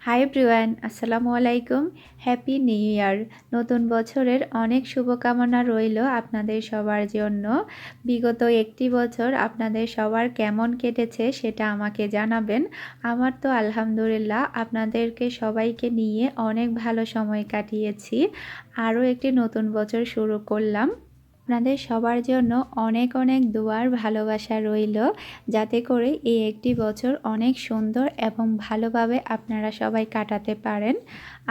Hi everyone আসসালামু আলাইকুম happy new year নতুন বছরের অনেক শুভকামনা রইল আপনাদের সবার জন্য। বিগত একটি বছর আপনাদের সবার কেমন কেটেছে সেটা আমাকে জানাবেন। আমার তো আলহামদুলিল্লাহ আপনাদেরকে সবাইকে নিয়ে অনেক ভালো সময় কাটিয়েছি। আরও একটি নতুন বছর শুরু করলাম। আপনাদের সবার জন্য অনেক অনেক দোয়ার ভালোবাসা রইল। যাতে করে এই একটি বছর অনেক সুন্দর এবং ভালোভাবে আপনারা সবাই কাটাতে পারেন।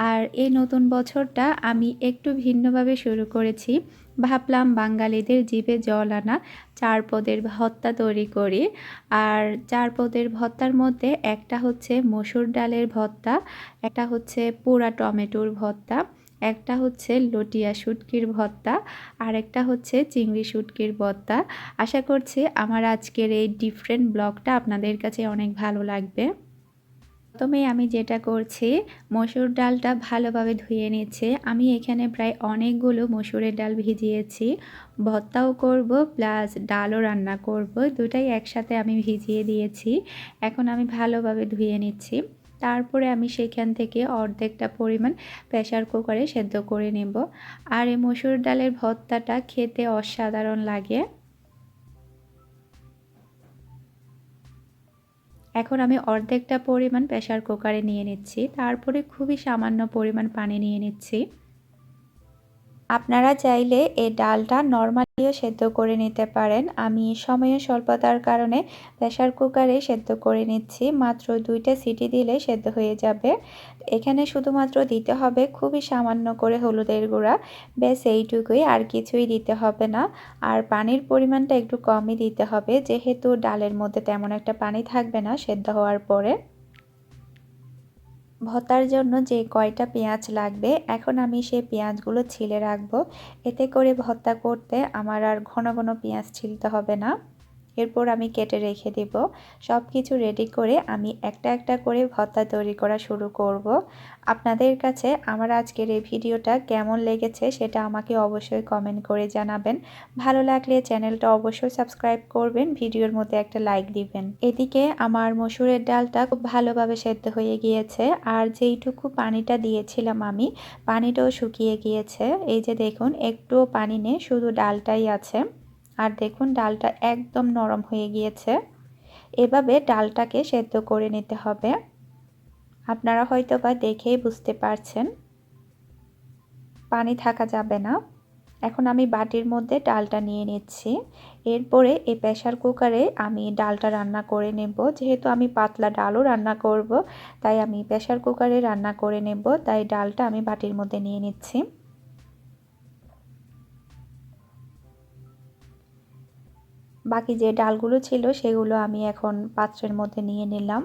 আর এই নতুন বছরটা আমি একটু ভিন্নভাবে শুরু করেছি। ভাবলাম বাঙালিদের জিভে জল আনা চার পদের ভত্তা তৈরি করি। আর চার পদের ভত্তার মধ্যে একটা হচ্ছে মসুর ডালের ভত্তা, একটা হচ্ছে পোড়া টমেটোর ভত্তা। একটা হচ্ছে লটিয়া শুটকির ভর্তা আর একটা হচ্ছে চিংড়ি শুটকির ভর্তা। আশা করছি আমার আজকের এই ডিফারেন্ট ব্লগটা আপনাদের কাছে অনেক ভালো লাগবে। প্রথমে আমি যেটা করছি, মসুর ডালটা ভালোভাবে ধুয়ে নিচ্ছে আমি এখানে প্রায় অনেকগুলো মসুরের ডাল ভিজিয়েছি। ভর্তাও করব প্লাস ডালও রান্না করব। দুটাই একসাথে আমি ভিজিয়ে দিয়েছি। এখন আমি ভালোভাবে ধুয়ে নিচ্ছি। তারপরে আমি সেখান থেকে অর্ধেকটা পরিমাণ প্রেশার কুকারে সেদ্ধ করে নেব। আর এই মসুর ডালের ভর্তাটা খেতে অসাধারণ লাগে। এখন আমি অর্ধেকটা পরিমাণ প্রেশার কুকারে নিয়ে নিচ্ছি। তারপরে খুবই সামান্য পরিমাণ পানি নিয়ে নিচ্ছি। আপনারা চাইলে এই ডালটা নর্মালিও সেদ্ধ করে নিতে পারেন। আমি সময়ের স্বল্পতার কারণে প্রেশার কুকারে সেদ্ধ করে নিচ্ছি। মাত্র দুইটা সিটি দিলে সেদ্ধ হয়ে যাবে। এখানে শুধুমাত্র দিতে হবে খুবই সামান্য করে হলুদের গুঁড়া। ব্যাস, এইটুকুই, আর কিছুই দিতে হবে না। আর পানির পরিমাণটা একটু কমই দিতে হবে। যেহেতু ডালের মধ্যে তেমন একটা পানি থাকবে না সেদ্ধ হওয়ার পরে। ভর্তার জন্য যে কয়টা পেঁয়াজ লাগবে, এখন আমি সেই পেঁয়াজগুলো ছিলে রাখব। এতে করে ভত্তা করতে আমার আর ঘন ঘন পেঁয়াজ ছিলতে হবে না। এরপর আমি কেটে রেখে দেব। সব কিছু রেডি করে আমি একটা একটা করে ভর্তা তৈরি করা শুরু করব। আপনাদের কাছে আমার আজকের এই ভিডিওটা কেমন লেগেছে সেটা আমাকে অবশ্যই কমেন্ট করে জানাবেন। ভালো লাগলে চ্যানেলটা অবশ্যই সাবস্ক্রাইব করবেন, ভিডিওর মধ্যে একটা লাইক দিবেন। এদিকে আমার মসুরের ডালটা খুব ভালোভাবে সেদ্ধ হয়ে গিয়েছে আর যেইটুকু পানিটা দিয়েছিলাম আমি, পানিটাও শুকিয়ে গিয়েছে। এই যে দেখুন, একটুও পানি নেই, শুধু ডালটাই আছে। আর দেখুন, ডালটা একদম নরম হয়ে গিয়েছে। এভাবে ডালটাকে সেদ্ধ করে নিতে হবে। আপনারা হয়তো বা দেখেই বুঝতে পারছেন। পানি থাকা যাবে না। এখন আমি বাটির মধ্যে ডালটা নিয়ে নিচ্ছি। এরপরে এই প্রেশার কুকারে আমি ডালটা রান্না করে নেব। যেহেতু আমি পাতলা ডালও রান্না করব, তাই আমি প্রেশার কুকারে রান্না করে নেব। তাই ডালটা আমি বাটির মধ্যে নিয়ে নিচ্ছি। বাকি যে ডালগুলো ছিল সেগুলো আমি এখন পাত্রের মধ্যে নিয়ে নিলাম।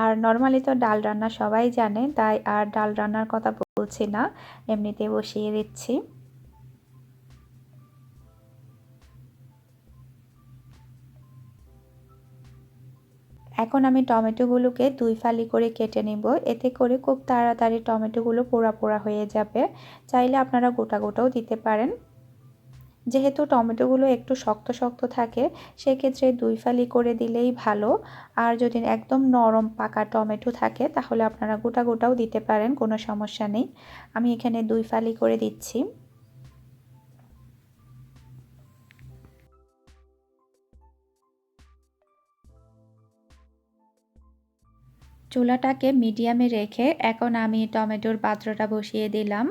আর নর্মালি তো ডাল রান্না সবাই জানে, তাই আর ডাল রান্নার কথা বলছি না, এমনিতে বসিয়ে দিচ্ছি। এখন আমি টমেটোগুলোকে দুই ফালি করে কেটে নেব, এতে করে খুব তাড়াতাড়ি টমেটোগুলো পোড়া পোড়া হয়ে যাবে। চাইলে আপনারা গোটা গোটাও দিতে পারেন। যেহেতু টমেটোগুলো একটু শক্ত শক্ত থাকে, সেক্ষেত্রে দুই ফালি করে দিলেই ভালো। আর যদি একদম নরম পাকা টমেটো থাকে, তাহলে আপনারা গোটা গোটাও দিতে পারেন, কোনো সমস্যা নেই। আমি এখানে দুই ফালি করে দিচ্ছি। চুলাটাকে মিডিয়ামে রেখে এখন আমি টমেটোর পাত্রটা বসিয়ে দিলাম।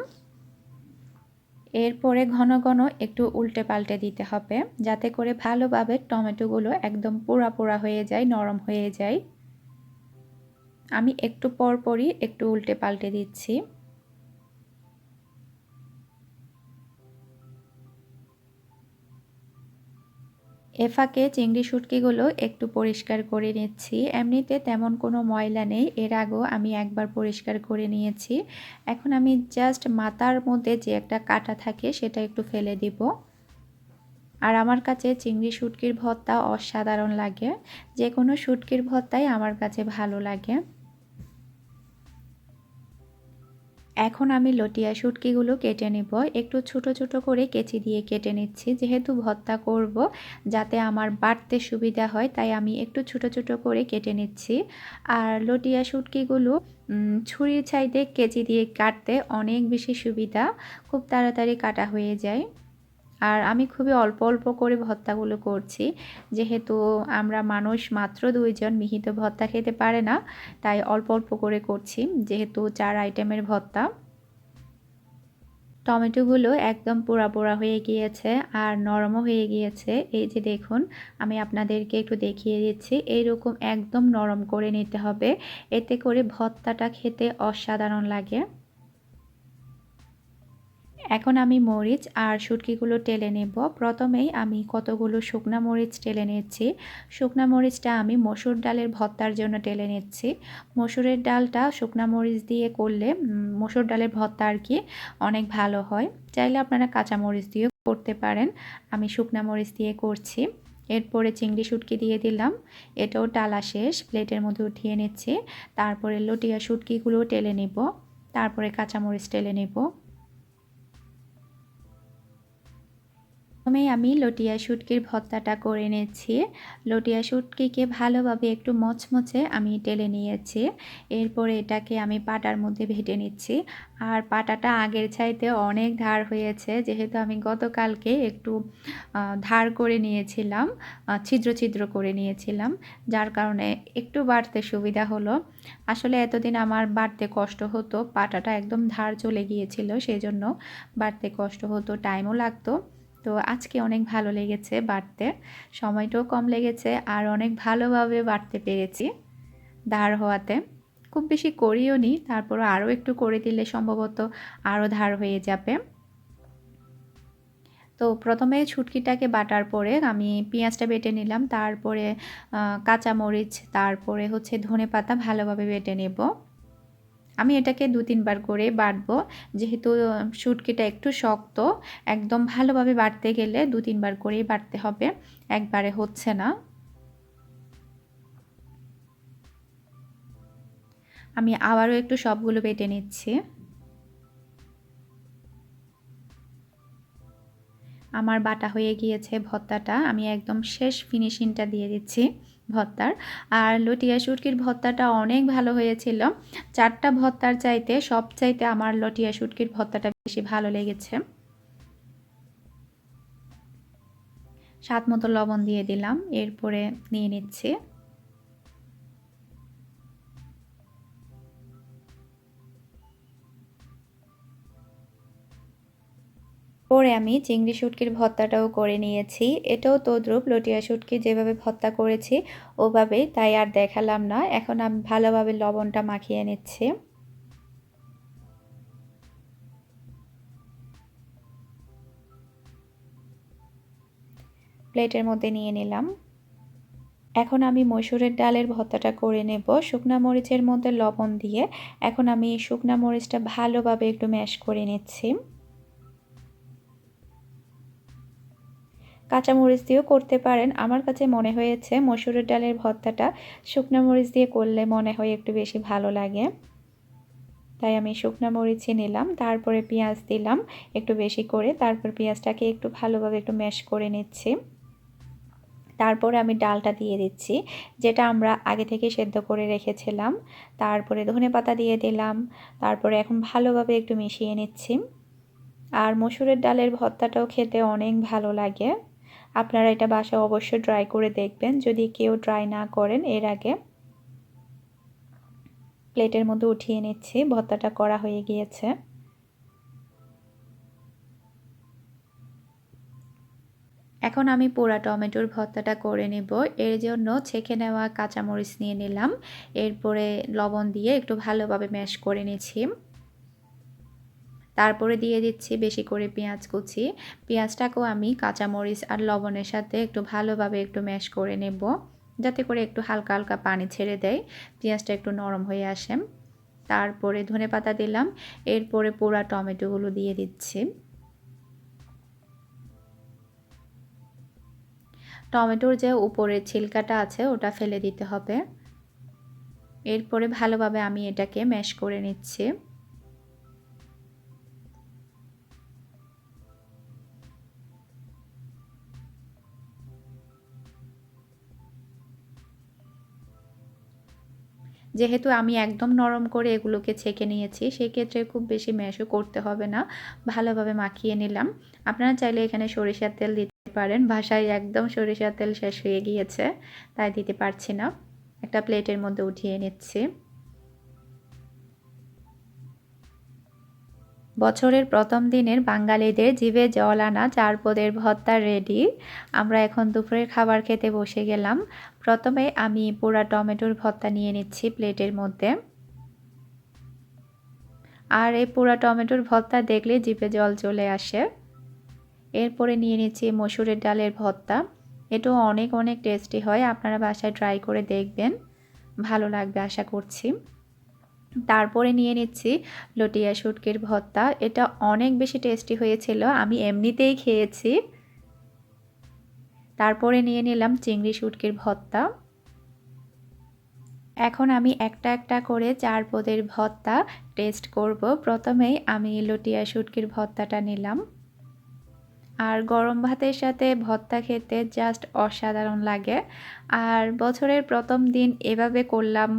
এরপরে ঘন ঘন একটু উল্টে পাল্টে দিতে হবে, যাতে করে ভালোভাবে টমেটোগুলো একদম পোড়া পোড়া হয়ে যায়, নরম হয়ে যায়। আমি একটু পরপরই একটু উল্টে পাল্টে দিচ্ছি। এফাকে চিংড়ি শুটকিগুলো একটু পরিষ্কার করে নিচ্ছি। এমনিতে তেমন কোনো ময়লা নেই, এর আগেও আমি একবার পরিষ্কার করে নিয়েছি। এখন আমি জাস্ট মাথার মধ্যে যে একটা কাটা থাকে সেটা একটু ফেলে দিব। আর আমার কাছে চিংড়ি শুটকির ভর্তা অসাধারণ লাগে। যে কোনো শুটকির ভর্তাই আমার কাছে ভালো লাগে। এখন আমি লটিয়া শুটকিগুলো কেটে নেব। একটু ছোট ছোট করে কেচি দিয়ে কেটে নিচ্ছি। যেহেতু ভর্তা করব, যাতে আমার বাড়তে সুবিধা হয়, তাই আমি একটু ছোট ছোট করে কেটে নিচ্ছি। আর লটিয়া শুটকিগুলো ছুরির ছাইতে কেচি দিয়ে কাটতে অনেক বেশি সুবিধা। খুব তাড়াতাড়ি কাটা হয়ে যায়। আর আমি খুবই অল্প অল্প করে ভর্তাগুলো করছি। যেহেতু আমরা মানুষ মাত্র দুইজন, মিহিত ভর্তা খেতে পারে না, তাই অল্প অল্প করে করছি। যেহেতু চার আইটেমের ভর্তা টমেটোগুলো একদম পোড়া পোড়া হয়ে গিয়েছে আর নরমও হয়ে গিয়েছে। এই যে দেখুন, আমি আপনাদেরকে একটু দেখিয়ে দিচ্ছি। এইরকম একদম নরম করে নিতে হবে। এতে করে ভর্তাটা খেতে অসাধারণ লাগে। এখন আমি মরিচ আর শুটকিগুলো টেলে নেব। প্রথমেই আমি কতগুলো শুকনা মরিচ টেলে নিচ্ছি। শুকনা মরিচটা আমি মসুর ডালের ভর্তার জন্য টেলে নিচ্ছি। মসুরের ডালটা শুকনা মরিচ দিয়ে করলে মসুর ডালের ভর্তা আর কি অনেক ভালো হয়। চাইলে আপনারা কাঁচা মরিচ দিয়েও করতে পারেন। আমি শুকনা মরিচ দিয়ে করছি। এরপরে চিংড়ি শুটকি দিয়ে দিলাম। এটাও টালা শেষ। প্লেটের মধ্যে উঠিয়ে নিচ্ছি। তারপরে লটিয়া শুটকিগুলো টেলে নেব। তারপরে কাঁচামরিচ টেলে নেব। প্রথমেই আমি লটিয়া শুটকির ভর্তাটা করে নিয়েছি লটিয়া শুটকিকে ভালোভাবে একটু মচমচে আমি টেলে নিয়েছি। এরপরে এটাকে আমি পাটার মধ্যে ভেটে নিচ্ছি। আর পাটাটা আগের চাইতে অনেক ধার হয়েছে, যেহেতু আমি গতকালকে একটু ধার করে নিয়েছিলাম ছিদ্র ছিদ্র করে নিয়েছিলাম, যার কারণে একটু বাড়তে সুবিধা হলো। আসলে এতদিন আমার বাড়তে কষ্ট হতো, পাটাটা একদম ধার চলে গিয়েছিল সেই জন্য বাড়তে কষ্ট হতো, টাইমও লাগতো। তো আজকে অনেক ভালো লেগেছে বাড়তে। সময়টাও কম লেগেছে আর অনেক ভালোভাবে বাড়তে পেরেছি ধার হওয়াতে। খুব বেশি করিও নি তারপর আরও একটু করে দিলে সম্ভবত আরও ধার হয়ে যাবে। তো প্রথমে ছুটকিটাকে বাটার পরে আমি পেঁয়াজটা বেটে নিলাম, তারপরে কাঁচামরিচ, তারপরে হচ্ছে ধনে পাতা ভালোভাবে বেটে নেব। আমি এটাকে দু তিনবার করে বাটবো। যেহেতু শুটকিটা একটু শক্ত, একদম ভালোভাবে বাটতে গেলে দু তিনবার করেই বাটতে হবে। একবারে হচ্ছে না। আমি আবারও একটু সবগুলো বেটে নিচ্ছি। আমার বাটা হয়ে গিয়েছে ভর্তাটা। আমি একদম শেষ ফিনিশিংটা দিয়ে দিচ্ছি। ভর্তার। আর লটিয়া শুটকির ভত্তাটা অনেক ভালো হয়েছিল। চারটা ভত্তার চাইতে সব চাইতে আমার লটিয়া শুটকির ভত্তাটা বেশি ভালো লেগেছে। স্বাদ মতো লবণ দিয়ে দিলাম, এরপরে নিয়ে নিচ্ছি। পরে আমি চিংড়ি শুটকির ভর্তাটাও করে নিয়েছি। এটাও তদ্রুপ লটিয়া শুটকি যেভাবে ভর্তা করেছি ওভাবেই তাই আর দেখালাম না। এখন আমি ভালোভাবে লবণটা মাখিয়ে নিচ্ছি। প্লেটের মধ্যে নিয়ে নিলাম। এখন আমি মসুরের ডালের ভর্তাটা করে নেব। শুকনা মরিচের মধ্যে লবণ দিয়ে এখন আমি শুকনা মরিচটা ভালোভাবে একটু ম্যাশ করে নিচ্ছি। কাঁচামরিচ দিয়েও করতে পারেন। আমার কাছে মনে হয়েছে মসুরের ডালের ভর্তাটা শুকনো মরিচ দিয়ে করলে মনে হয় একটু বেশি ভালো লাগে। তাই আমি শুকনো মরিচই নিলাম, তারপরে পেঁয়াজ দিলাম একটু বেশি করে, তারপর পেঁয়াজটাকে একটু ভালোভাবে একটু ম্যাশ করে নিচ্ছি। তারপরে আমি ডালটা দিয়ে দিচ্ছি, যেটা আমরা আগে থেকে সেদ্ধ করে রেখেছিলাম। তারপরে ধনে পাতা দিয়ে দিলাম, তারপরে এখন ভালোভাবে একটু মিশিয়ে নিচ্ছি। আর মসুরের ডালের ভর্তাটাও খেতে অনেক ভালো লাগে। আপনারা এটা বাসায় অবশ্যই ট্রাই করে দেখবেন। যদি কেউ ট্রাই না করেন, এর আগে প্লেটের মধ্যে উঠিয়ে নিচ্ছি। ভর্তাটা করা হয়ে গিয়েছে। এখন আমি পোড়া টমেটোর ভর্তাটা করে নেব। এর জন্য ছেঁকে নেওয়া কাঁচামরিচ নিয়ে নিলাম। এরপরে লবণ দিয়ে একটু ভালোভাবে ম্যাশ করে নিচ্ছি। তারপরে দিয়ে দিচ্ছি বেশি করে পেঁয়াজ কুচি। পেঁয়াজটাকেও আমি কাঁচামরিচ আর লবণের সাথে একটু ভালোভাবে একটু ম্যাশ করে নেব, যাতে করে একটু হালকা হালকা পানি ছেড়ে দেয়, পেঁয়াজটা একটু নরম হয়ে আসে। তারপরে ধনে পাতা দিলাম, এরপরে পোড়া টমেটোগুলো দিয়ে দিচ্ছি। টমেটোর যে উপরের ছিলকাটা আছে, ওটা ফেলে দিতে হবে। এরপরে ভালোভাবে আমি এটাকে ম্যাশ করে নিচ্ছি। যেহেতু আমি একদম নরম করে এগুলোকে ছেঁকে নিয়েছি, সেক্ষেত্রে খুব বেশি ম্যাশও করতে হবে না। ভালোভাবে মাখিয়ে নিলাম। আপনারা চাইলে এখানে সরিষার তেল দিতে পারেন। বাসায় একদম সরিষার তেল শেষ হয়ে গিয়েছে, তাই দিতে পারছি না। একটা প্লেটের মধ্যে উঠিয়ে নিচ্ছি। বছরের প্রথম দিনের বাঙালিদের জিভে জল আনা চার পদের ভর্তা রেডি। আমরা এখন দুপুরের খাবার খেতে বসে গেলাম। প্রথমে আমি পোড়া টমেটোর ভত্তা নিয়ে নিচ্ছি প্লেটের মধ্যে। আর এই পোড়া টমেটোর ভত্তা দেখলে জিভে জল চলে আসে। এরপরে নিয়ে নিচ্ছি মসুরের ডালের ভত্তা। এটাও অনেক অনেক টেস্টি হয়। আপনারা বাসায় ট্রাই করে দেখবেন। ভালো লাগবে আশা করছি। তারপরে নিয়ে নিচ্ছি লটিয়া শুটকির ভর্তা। এটা অনেক বেশি টেস্টি হয়েছিল, আমি এমনিতেই খেয়েছি। তারপরে নিয়ে নিলাম চিংড়ি শুটকির ভর্তা। এখন আমি একটা একটা করে চার পদের ভর্তা টেস্ট করব। প্রথমেই আমি লটিয়া শুটকির ভর্তাটা নিলাম। আর গরম ভাতের সাথে ভর্তা খেতে জাস্ট অসাধারণ লাগে। আর বছরের প্রথম দিন এভাবে করলাম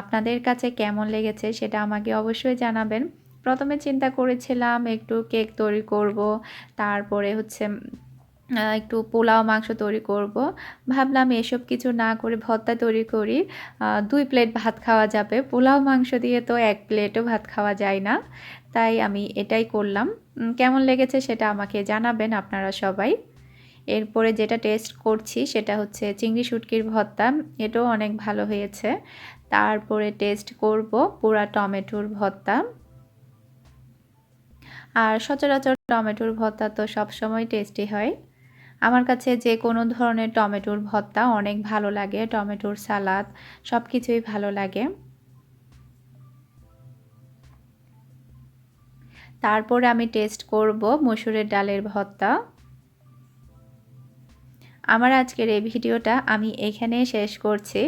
আপনাদের কাছে কেমন লেগেছে সেটা আমাকে অবশ্যই জানাবেন। প্রথমে চিন্তা করেছিলাম, একটু কেক তৈরি করব, তারপরে হচ্ছে একটু পোলাও, মাংস তৈরি করব। ভাবলাম এসব কিছু না করে ভর্তা তৈরি করি। দুই প্লেট ভাত খাওয়া যাবে। পোলাও, মাংস দিয়ে তো এক প্লেটও ভাত খাওয়া যায় না। তাই আমি এটাই করলাম। কেমন লেগেছে সেটা আমাকে জানাবেন আপনারা সবাই। এরপরে যেটা টেস্ট করছি সেটা হচ্ছে চিংড়ি শুটকির ভর্তা। এটাও অনেক ভালো হয়েছে। তারপরে টেস্ট করব পুরা টমেটোর ভর্তা। আর সচরাচর টমেটোর ভর্তা তো সবসময় টেস্টি হয়। আমার কাছে যে কোনো ধরনের টমেটোর ভর্তা অনেক ভালো লাগে, টমেটোর সালাদ সব কিছুই ভালো লাগে। তারপরে আমি টেস্ট করব মসুরের ডালের ভর্তা। আমার আজকের এই ভিডিওটা আমি এখানে শেষ করছি।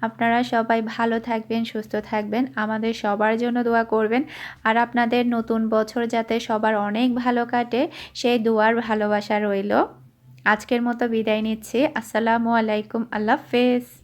আপনারা সবাই ভালো থাকবেন, সুস্থ থাকবেন, আমাদের সবার জন্য দোয়া করবেন। আর আপনাদের নতুন বছর যাতে সবার অনেক ভালো কাটে, সেই দোয়ার ভালোবাসা রইল। আজকের মতো বিদায় নিচ্ছি। আসসালামু আলাইকুম। আল্লাহ হাফেজ।